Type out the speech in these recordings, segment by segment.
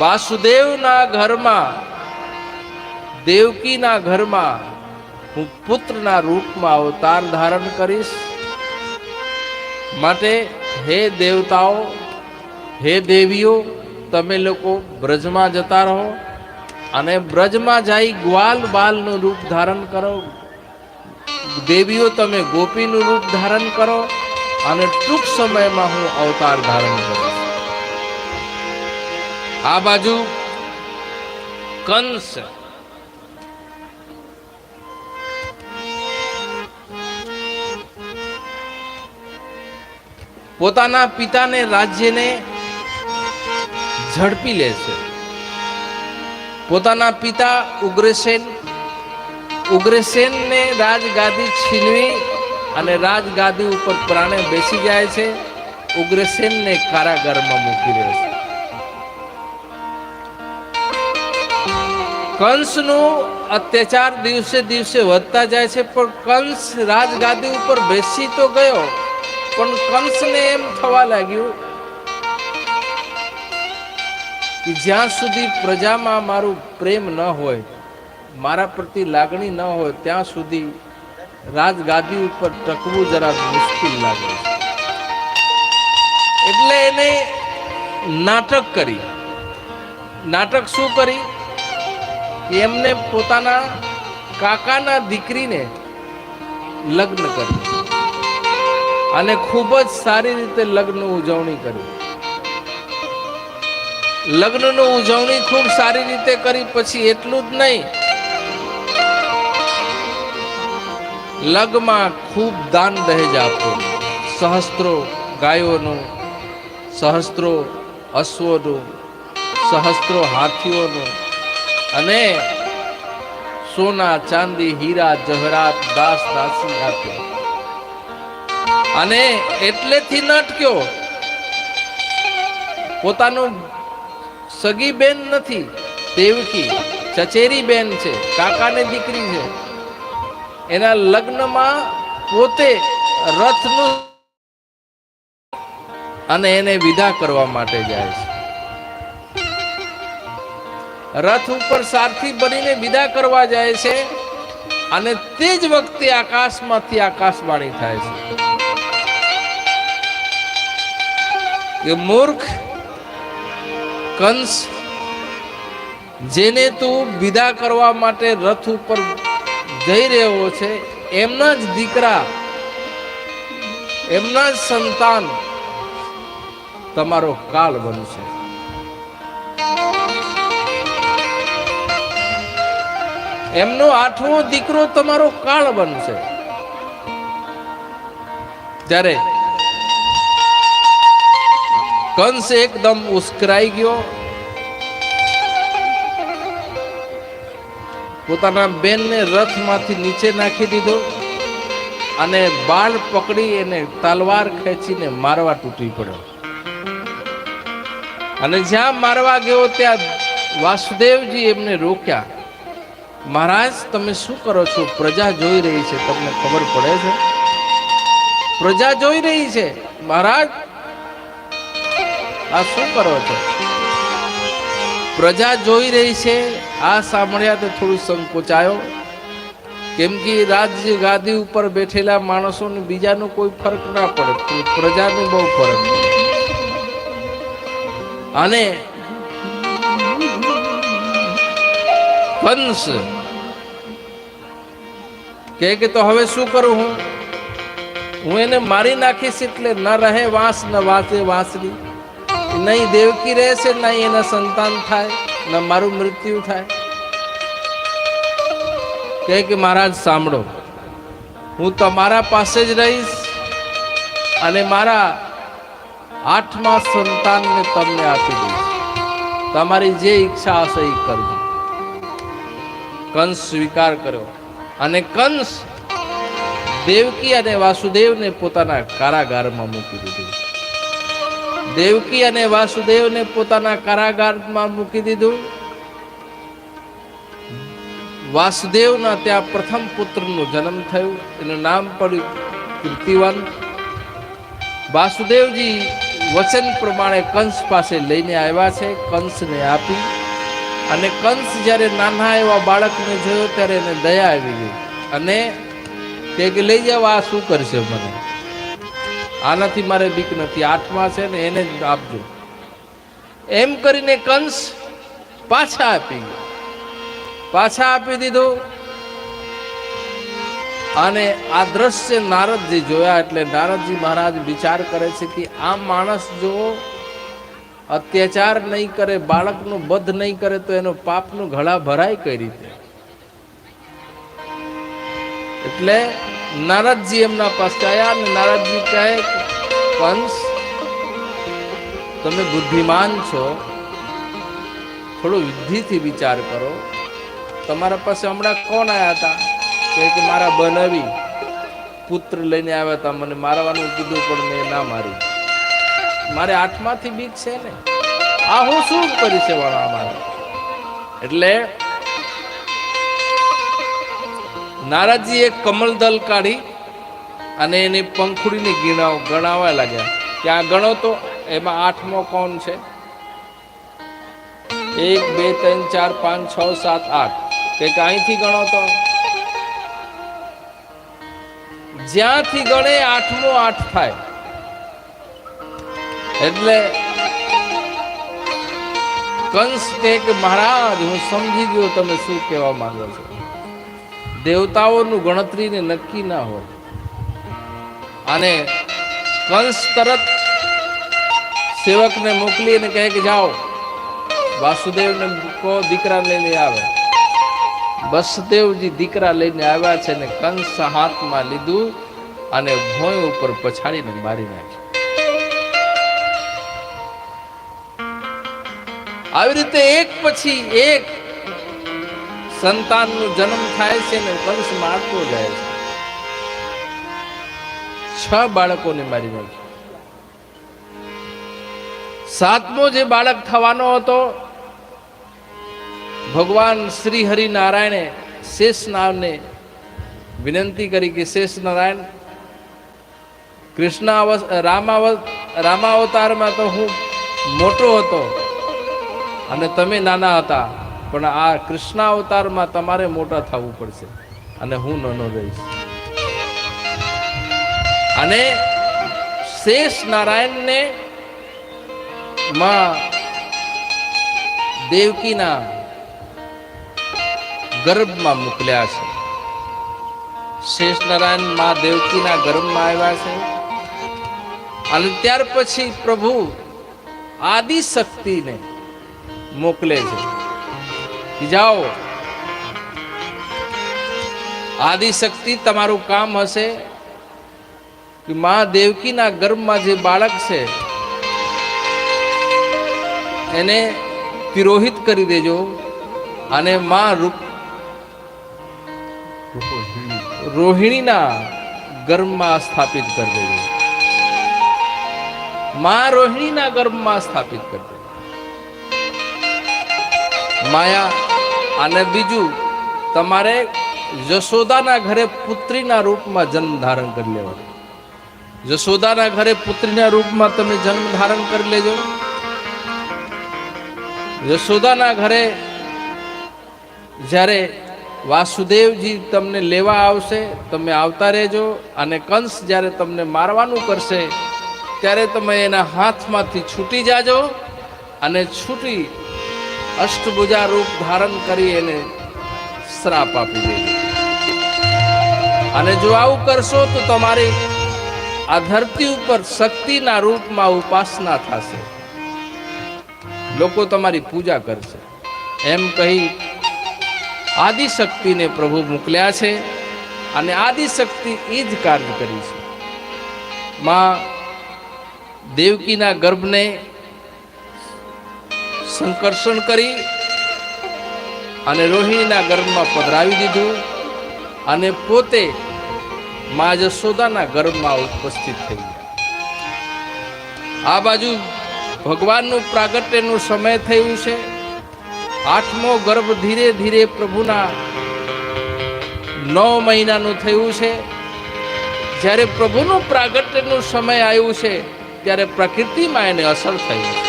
વાસુદેવના ઘરમાં, દેવકીના ઘરમાં હું પુત્રના રૂપમાં અવતાર ધારણ કરીશ. માટે હે દેવતાઓ, હે દેવીઓ, તમે લોકો બ્રજમાં જતા રહો અને બ્રજમાં જઈ ગ્વાલ બાલનું રૂપ ધારણ કરો. દેવીઓ, તમે ગોપીનું રૂપ ધારણ કરો અને ટૂંક સમયમાં હું અવતાર ધારણ કરીશ. આ બાજુ? કંસ. પોતાના પિતાને રાજ્યને ઝડપી લે છે. પોતાના પિતા ઉગ્રસેન ઉગ્રસેનને રાજગાદી છીનવી અને રાજગાદી ઉપર પ્રાણે બેસી જાય છે. ઉગ્રસેનને કારાગારમાં મૂકી દે છે. કંસનું અત્યાચાર દિવસે દિવસે વધતા જાય છે, પણ કંસ રાજગાદી ઉપર બેસી તો ગયો, પણ કંસને એમ થવા લાગ્યું કે જ્યાં સુધી પ્રજામાં મારું પ્રેમ ન હોય, મારા પ્રતિ લાગણી ન હોય, ત્યાં સુધી રાજગાદી ઉપર ટકવું જરા મુશ્કેલ લાગે એટલે એને નાટક કરી. નાટક શું કરી? એમને પોતાના કાકાના દીકરીને લગ્ન કરી અને ખૂબ જ સારી રીતે લગ્ન ઉજવણી કરી. લગ્નની ઉજવણી ખૂબ સારી રીતે કરી, પછી એટલું જ નહીં. લગ્નમાં ખૂબ દાન દહેજ આપ્યું. સહસ્ત્રો ગાયોનું, સહસ્ત્રો અશ્વનું, સહસ્ત્રો હાથીઓનું અને સોના, ચાંદી, હીરા, જહરાત, દાસ, દાસી આપ્યા. અને એટલેથી નાટક્યો. પોતાનું સગી બેન નથી, દેવકી, ચચેરી બેન છે, કાકાની દીકરી છે. એના લગ્નમાં પોતે રથનું અને એને વિદા કરવા માટે જાય છે. રથ ઉપર સારથી બનીને વિદા કરવા જાય છે અને તે જ વખતે આકાશમાંથી આકાશવાણી થાય છે. કે મૂર્ખ, કંસ, જેને તું વિદા કરવા માટે રથ ઉપર જઈ રહ્યો છે, એમના જ દીકરા, એમના જ સંતાન તમારો કાલ બનશે. એમનો આઠમો દીકરો તમારો કાળ બનશે. ત્યારે કંસ એકદમ ઉસ્કરાઈ ગયો. પોતાના બેનને રથમાંથી નીચે નાખી દીધો અને બાળ પકડી એને તલવાર ખેંચીને મારવા તૂટી પડ્યો. અને જ્યાં મારવા ગયો ત્યાં વાસુદેવજી એમને રોક્યા. મહારાજ, તમે શું કરો છો? પ્રજા જોઈ રહી છે. તમને ખબર પડે છે? પ્રજા જોઈ રહી છે. મહારાજ, આ શું કરો છો? પ્રજા જોઈ રહી છે. આ સાંભળ્યા તો થોડું સંકોચાયો. કેમ કે રાજ્ય ગાદી ઉપર બેઠેલા માણસોને બીજાનો કોઈ ફરક ના પડે. પ્રજાનો બહુ ફરક અને કંસ કહે કે તો હવે શું કરું હું? હું એને મારી નાખીશ એટલે ન રહે વાંસ, ન વાંચે વાંસરી નહીં દેવકી રહેશે, નહીં એના સંતાન થાય, ન મારું મૃત્યુ થાય. કહે કે મહારાજ, સાંભળો. હું તમારા પાસે જ રહીશ અને મારા આઠમા સંતાનને તમને આપી દઈશ. તમારી જે ઈચ્છા હશે એ કરજો. કંસ સ્વીકાર કર્યો. અને કંસ દેવકી અને વાસુદેવને પોતાના કારાગારમાં મૂકી દીધું. દેવકી અને વાસુદેવને પોતાના કારાગારમાં મૂકી દીધું. વાસુદેવના ત્યાં પ્રથમ પુત્રનો જન્મ થયો. એનું નામ પડ્યું કીર્તિવન. વાસુદેવજી વચન પ્રમાણે કંસ પાસે લઈને આવ્યા છે. કંસને આપી અને કંસ જ્યારે નાના એવા બાળકને જોયો ત્યારે એને દયા આવી ગઈ. અને તે કે, લઈ જાવ આ શું કરશે મને? આનાથી મારે બીક નથી આઠમા છે ને એને જ આપજો. એમ કરીને કંસ પાછા આપી ગયો. પાછા આપી દીધો. અને આ દ્રશ્ય નારદજી જોયા એટલે નારદજી મહારાજ વિચાર કરે છે કે આ માણસ જો અત્યાચાર નહીં કરે, બાળકનું બધ નહીં કરે તો એનો પાપનું ઘડા ભરાય કઈ રીતે? એટલે નારદજી એમના પાસે આવ્યા અને નારદજી કહે, કંસ, તમે બુદ્ધિમાન છો. થોડું વિધિથી વિચાર કરો. તમારા પાસે હમણાં કોણ આવ્યા હતા કે મારા બનાવી. પુત્ર લઈને આવ્યા હતા મને મારવાનું કીધું પણ મેં ના મારી મારે આઠમાંથી બીક છે ને. આ હું શું કરી છે વાળા મારે એટલે નારાજી એક કમલદલ કાઢી અને એની પંખુડીની ગીણાવ ગણાવવા લાગ્યા. કે આ ગણો તો એમાં આઠમો કોણ છે? એક, બે, ત્રણ, ચાર, પાંચ, છ, સાત, આઠ. કે અહીંથી ગણો તો? જ્યાંથી ગણે આઠમો આઠ થાય. એટલે કંસ કે મહારાજ, હું સમજી ગયો તમે શું કહેવા માંગો છો. દેવતાઓનું ગણતરીને નક્કી ના હોય. અને કંસ તરત સેવકને મોકલી અને કહે કે જાઓ, વાસુદેવને કહો, દીકરા લઈને આવે. વસુદેવજી દીકરા લઈને આવ્યા છે ને કંસ હાથમાં લીધું અને ભોંય ઉપર પછાડીને મારી નાખ્યું. આવી રીતે એક પછી એક સંતાનનો જન્મ થાય છે ને વંશ મારતો જાય છે. છ બાળકોને મારી નાખ્યું સાતમો જે બાળક થવાનો હતો, ભગવાન શ્રી હરિ નારાયણે શેષ નાવને વિનંતી કરી કે શેષ નારાયણ કૃષ્ણ અવસ રામાવ, રામાવતારમાં તો હું મોટો હતો. અને તમે નાના હતા, પણ આ કૃષ્ણ અવતારમાં તમારે મોટા થવું પડશે અને હું નાનો રહીશ. અને શેષ નારાયણને માં દેવકીના ગર્ભમાં મોકલ્યા છે. શેષ નારાયણમાં દેવકીના ગર્ભમાં આવ્યા છે. અને ત્યાર પછી પ્રભુ આદિ શક્તિને મોકલે છે. જાઓ. આદિશક્તિ તમારું કામ હશે કે માં દેવકીના ગર્ભમાં જે બાળક છે, એને તિરોહિત કરી દેજો અને માં રૂપ રોહિણીના ગર્ભમાં સ્થાપિત કરી દેજો. માં રોહિણીના ગર્ભમાં સ્થાપિત કરી દેજો. માયા અને બીજું તમારે યશોદાના ઘરે પુત્રીના રૂપમાં જન્મ ધારણ કરી લેવાનો યશોદાના ઘરે પુત્રીના રૂપમાં તમે જન્મ ધારણ કરી લેજો. યશોદાના ઘરે જ્યારે વાસુદેવજી તમને લેવા આવશે, તમે આવતા રહેજો અને કંસ જ્યારે તમને મારવાનું કરશે, ત્યારે તમે એના હાથમાંથી છૂટી જાજો અને છૂટી અષ્ટભુજા રૂપ ધારણ કરી એને શ્રાપ આપી દેજો અને જો આવું કરશો તો તમારી આ ધરતી ઉપર શક્તિના રૂપમાં ઉપાસના થશે. લોકો તમારી પૂજા કરશે. એમ કહી આદિશક્તિને પ્રભુ મોકલ્યા છે અને આદિશક્તિ એ જ કાર્ય કરી છે. માં દેવકીના ગર્ભને સંકર્ષણ કરી અને રોહિણીના ગર્ભમાં પધરાવી દીધું અને પોતે મા જશોદાના ગર્ભમાં ઉપસ્થિત થઈ ગયા. આ બાજુ ભગવાનનું પ્રાગટ્યનું સમય થયું છે. આઠમો ગર્ભ ધીરે ધીરે પ્રભુના નવ મહિનાનું થયું છે. જ્યારે પ્રભુનું પ્રાગટ્યનું સમય આવ્યું છે, ત્યારે પ્રકૃતિમાં એને અસર થઈ.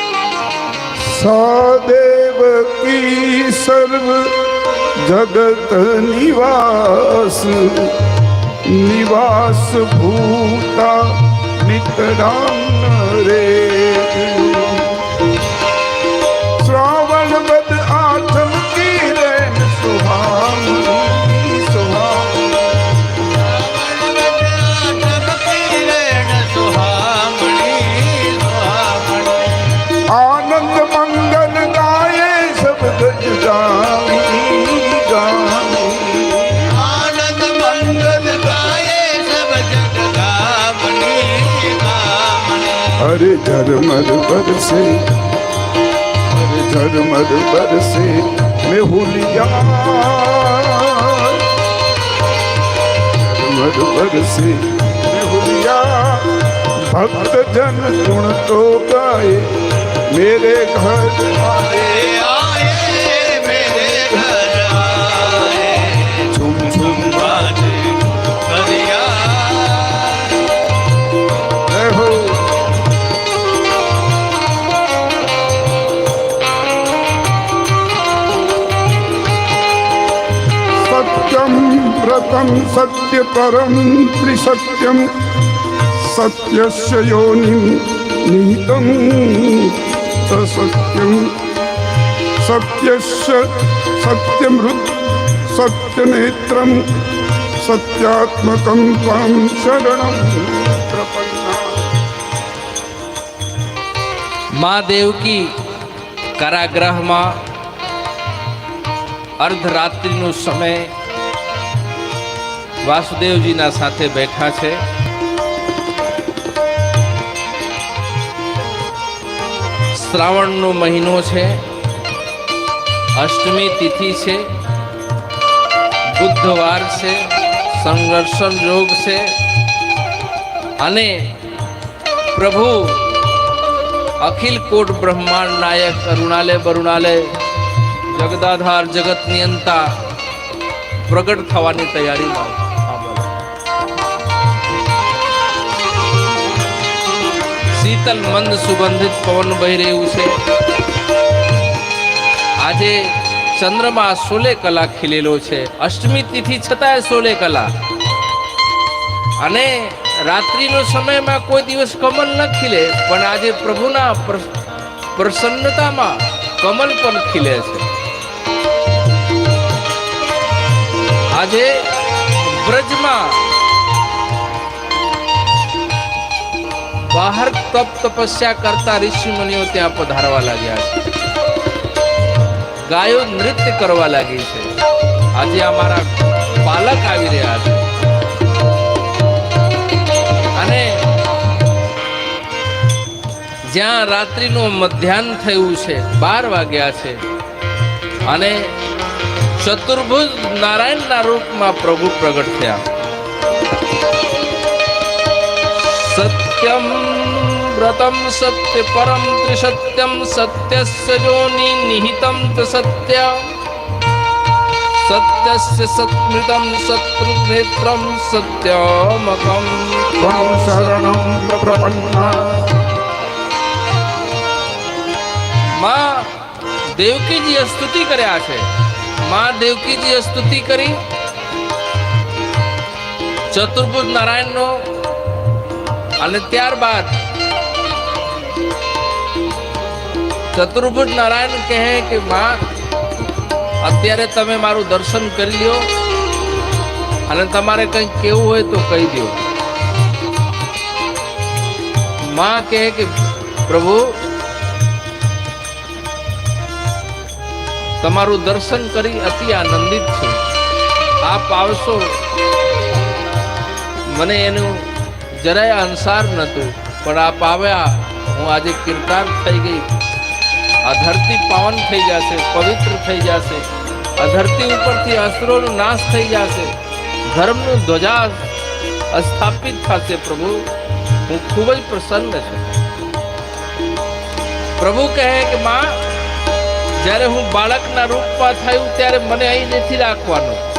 સદેવ કી સર્વ જગત નિવાસ નિવાસ ભૂતા નિતરામ રે ઝરમર બરસે ઝરમર બરસે મેહુલિયા ઝરમર બરસે મેહુલિયા ભક્ત જન ગુણ તો ગાય મેરે ઘર આયે સત્યમ વ્રતમ સત્ય પરમ ત્રિસત્યમ સત્યસ્ય યોનિમ નિહિતમ સત્યમ સત્યસ્ય સત્યમૃત સત્યનેત્રમ સત્યાત્મકમ ત્વામ શરણમ પ્રપન્ના મા દેવકી કારાગ્રહમાં અર્ધરાત્રિનો સમય વાસુદેવજીના સાથે બેઠા છે. શ્રાવણનો મહિનો છે. અષ્ટમી તિથિ છે. બુધવાર છે. સંઘર્ષણ યોગ છે. અને પ્રભુ અખિલ કોટ બ્રહ્માંડ નાયક અરુણાલય બરુણાલય જગદાધાર જગત નિયંતા પ્રગટ થવાની તૈયારીમાં શીતલ મંદ સુગંધિત પવન વહી રહ્યું છે. આજે ચંદ્રમા સોલે કલા ખીલેલો છે. અષ્ટમી તિથિ છતાંય સોલે કલા. અને રાત્રિનો સમયમાં કોઈ દિવસ કમલ ન ખીલે, પણ આજે પ્રભુના પ્ર- પ્રસન્નતામાં કમલ પણ ખીલે છે. આજે બ્રજમાં બહાર તપ તપસ્યા કરતા ઋષિ મુનિઓ ત્યાં પધારવા લાગ્યા છે. ગાયો નૃત્ય કરવા લાગી છે. આજે અમારા પાલક આવી રહ્યા છે. અને જ્યાં રાત્રિનું મધ્યાહન થયું છે, બાર વાગ્યા છે. અને ચતુર્ભુજ નારાયણના રૂપમાં પ્રભુ પ્રગટ થયા. સત્યમ વ્રતમ સત્ય પરમ ત્રિસત્યમ સત્યસ્ય યોનિ નિહિતમ સત્ય સત્યસ્ય સત્મૃતમ શત્રુનેત્રમ સત્યમકમ ત્વામ શરણમ પ્રપન્ના માં દેવકીજીએ સ્તુતિ કર્યા છે માં દેવકીજીએ સ્તુતિ કરી ચતુર્ભુજ નારાયણનો અને ત્યારબાદ ચતુર્ભુજ નારાયણ કહે કે, માં, અત્યારે તમે મારું દર્શન કરી લ્યો અને તમારે કંઈક કેવું હોય તો કહી દો માં કહે કે, પ્રભુ, તમારું દર્શન કરી અતિ આનંદિત છું. આપ આવશો. મને એનું જરાય અંસાર નહોતું. પણ આપ આવ્યા, હું આજે કીર્તાન થઈ ગઈ. આ ધરતી પાવન થઈ જશે, પવિત્ર થઈ જશે. આ ધરતી ઉપરથી અસ્ત્રોનો નાશ થઈ જશે. ધર્મનું ધ્વજા સ્થાપિત થશે, પ્રભુ. હું ખૂબ જ પ્રસન્ન છું. પ્રભુ કહે કે, માં, જ્યારે હું બાળકના રૂપમાં થયું, ત્યારે મને અહીં નથી રાખવાનું.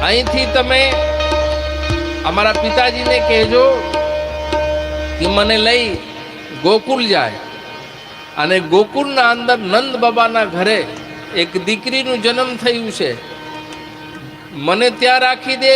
અહીંથી તમે અમારા પિતાજીને કહેજો કે મને લઈ ગોકુલ જાય. અને ગોકુલના અંદર નંદ બાબાના ઘરે એક દીકરીનું જન્મ થયું છે. મને ત્યાં રાખી દે.